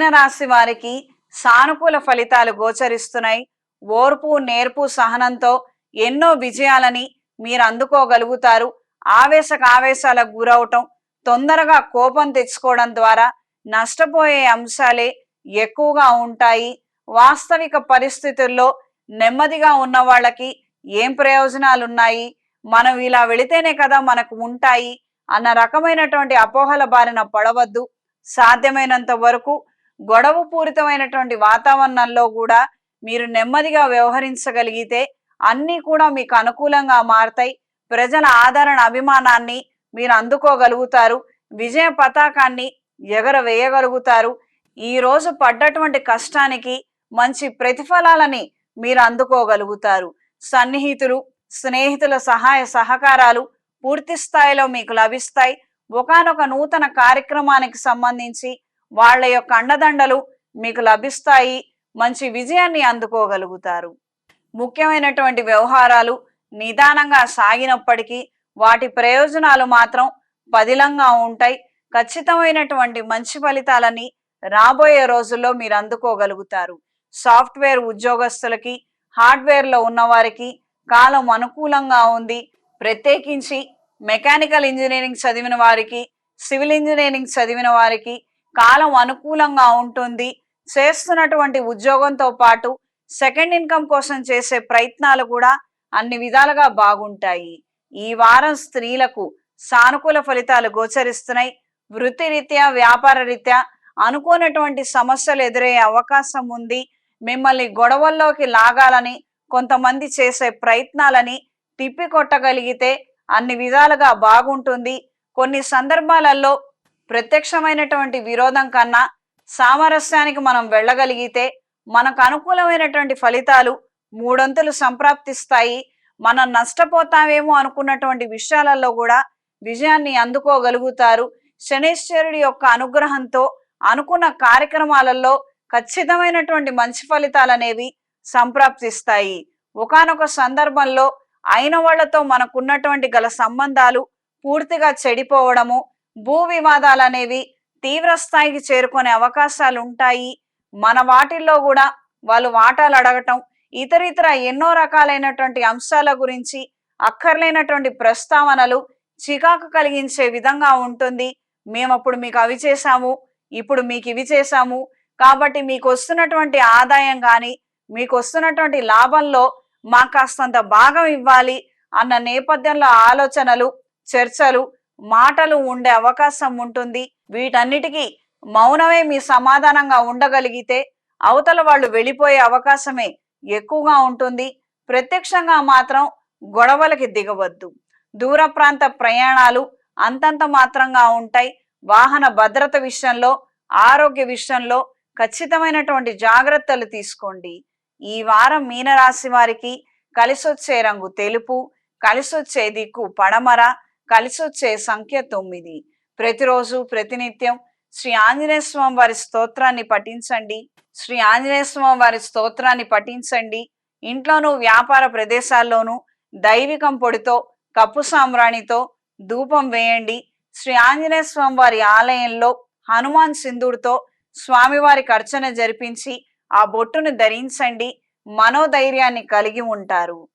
మీనరాశి వారికి సానుకూల ఫలితాలు గోచరిస్తున్నాయి. ఓర్పు నేర్పు సహనంతో ఎన్నో విజయాలని మీరు అందుకోగలుగుతారు. ఆవేశక ఆవేశాలకు గురవటం తొందరగా కోపం తెచ్చుకోవడం ద్వారా నష్టపోయే అంశాలే ఎక్కువగా ఉంటాయి. వాస్తవిక పరిస్థితుల్లో నెమ్మదిగా ఉన్న వాళ్ళకి ఏం ప్రయోజనాలు ఉన్నాయి మనం ఇలా వెళితేనే కదా మనకు ఉంటాయి. అన్న రకమైనటువంటి అపోహల బారిన పడవద్దు. సాధ్యమైనంత వరకు గొడవ పూరితమైనటువంటి వాతావరణంలో కూడా మీరు నెమ్మదిగా వ్యవహరించగలిగితే అన్నీ కూడా మీకు అనుకూలంగా మారతాయి. ప్రజల ఆదరణ అభిమానాన్ని మీరు అందుకోగలుగుతారు. విజయ పతాకాన్ని ఎగరవేయగలుగుతారు. ఈ రోజు పడ్డటువంటి కష్టానికి మంచి ప్రతిఫలాలని మీరు అందుకోగలుగుతారు. సన్నిహితులు స్నేహితుల సహాయ సహకారాలు పూర్తి స్థాయిలో మీకు లభిస్తాయి. ఒకనొక నూతన కార్యక్రమానికి సంబంధించి వాళ్ళ యొక్క అండదండలు మీకు లభిస్తాయి మంచి విజయాన్ని అందుకోగలుగుతారు. ముఖ్యమైనటువంటి వ్యవహారాలు నిదానంగా సాగినప్పటికీ వాటి ప్రయోజనాలు మాత్రం పదిలంగా ఉంటాయి. ఖచ్చితమైనటువంటి మంచి ఫలితాలని రాబోయే రోజుల్లో మీరు అందుకోగలుగుతారు. సాఫ్ట్వేర్ ఉద్యోగస్తులకి హార్డ్వేర్లో ఉన్నవారికి కాలం అనుకూలంగా ఉంది. ప్రత్యేకించి మెకానికల్ ఇంజనీరింగ్ చదివిన వారికి సివిల్ ఇంజనీరింగ్ చదివిన వారికి కాలం అనుకూలంగా ఉంటుంది. చేస్తున్నటువంటి ఉద్యోగంతో పాటు సెకండ్ ఇన్కమ్ కోసం చేసే ప్రయత్నాలు కూడా అన్ని విధాలుగా బాగుంటాయి. ఈ వారం స్త్రీలకు సానుకూల ఫలితాలు గోచరిస్తున్నాయి. వృత్తిరీత్యా వ్యాపార రీత్యా అనుకోనటువంటి సమస్యలు ఎదురయ్యే అవకాశం ఉంది. మిమ్మల్ని గొడవల్లోకి లాగాలని కొంతమంది చేసే ప్రయత్నాలని తిప్పికొట్టగలిగితే అన్ని విధాలుగా బాగుంటుంది. కొన్ని సందర్భాలలో ప్రత్యక్షమైనటువంటి విరోధం కన్నా సామరస్యానికి మనం వెళ్ళగలిగితే మనకు అనుకూలమైనటువంటి ఫలితాలు మూడొంతులు సంప్రాప్తిస్తాయి. మనం నష్టపోతామేమో అనుకున్నటువంటి విషయాలలో కూడా విజయాన్ని అందుకోగలుగుతారు. శనేశ్వరుడి యొక్క అనుగ్రహంతో అనుకున్న కార్యక్రమాలలో ఖచ్చితమైనటువంటి మంచి ఫలితాలు అనేవి సంప్రాప్తిస్తాయి. ఒకానొక సందర్భంలో అయిన వాళ్ళతో మనకున్నటువంటి గల సంబంధాలు పూర్తిగా చెడిపోవడము భూ వివాదాలు అనేవి తీవ్ర స్థాయికి చేరుకునే అవకాశాలు ఉంటాయి మన వాటిల్లో కూడా వాళ్ళు వాటాలు అడగటం ఇతర ఇతర ఎన్నో రకాలైనటువంటి అంశాల గురించి అక్కర్లేనటువంటి ప్రస్తావనలు చికాకు కలిగించే విధంగా ఉంటుంది. మేము అప్పుడు మీకు అవి చేశాము ఇప్పుడు మీకు ఇవి చేశాము. కాబట్టి మీకు వస్తున్నటువంటి ఆదాయం కానీ మీకు వస్తున్నటువంటి లాభంలో మాకు కాస్తంత భాగం ఇవ్వాలి అన్న నేపథ్యంలో ఆలోచనలు చర్చలు మాటలు ఉండే అవకాశం ఉంటుంది. వీటన్నిటికీ మౌనమే మీ సమాధానంగా ఉండగలిగితే అవతల వాళ్ళు వెళ్ళిపోయే అవకాశమే ఎక్కువగా ఉంటుంది. ప్రత్యక్షంగా మాత్రం గొడవలకి దిగవద్దు. దూర ప్రాంత ప్రయాణాలు అంతంత మాత్రంగా ఉంటాయి. వాహన భద్రత విషయంలో ఆరోగ్య విషయంలో ఖచ్చితమైనటువంటి జాగ్రత్తలు తీసుకోండి. ఈ వారం మీనరాశి వారికి కలిసొచ్చే రంగు తెలుపు కలిసొచ్చే దిక్కు పడమర కలిసొచ్చే సంఖ్య తొమ్మిది. ప్రతిరోజు ప్రతినిత్యం శ్రీ ఆంజనేయ స్వామి వారి స్తోత్రాన్ని పఠించండి. శ్రీ ఆంజనేయ స్వామి వారి స్తోత్రాన్ని పఠించండి. ఇంట్లోనూ వ్యాపార ప్రదేశాల్లోనూ దైవికం పొడితో కప్పు సామ్రాణితో ధూపం వేయండి. శ్రీ ఆంజనేయ స్వామి వారి ఆలయంలో హనుమాన్ సింధుడితో స్వామివారికి అర్చన జరిపించి ఆ బొట్టును ధరించండి. మనోధైర్యాన్ని కలిగి ఉంటారు.